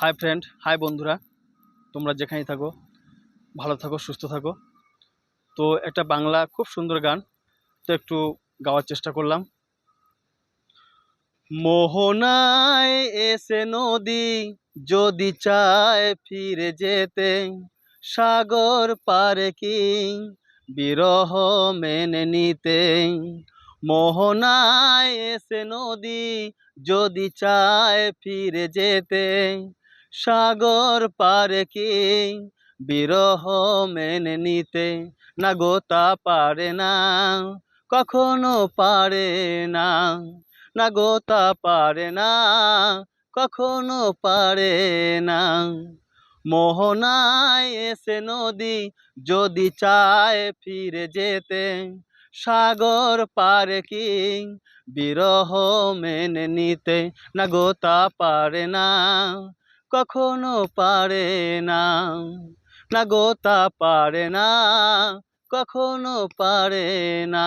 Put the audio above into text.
Hi friend hi বন্ধুরা। তোমরা যেখানেই থাকো, ভালো থাকো, সুস্থ থাকো। তো একটা বাংলা খুব সুন্দর গান, তো একটু গাওয়ার চেষ্টা করলাম। মোহনায় এসে নদী যদি চায় ফিরে যেতে, সাগর পারে কি বিরহ মেনে নিতে? মোহনায় এসে নদী যদি চায় ফিরে যেতে সাগর পারে কি? বিরহ মেনে নিতে না গোতা পারে না, কখনো পারে না না গোতা পারে না, কখনো পারে না। মোহনায় এসে নদী যদি চায় ফিরে যেতে, সাগর পারে কি? বিরহ মেনে নিতে না গোতা পারে না কখনো পারে না না গোতা পারে না কখনো পারে না।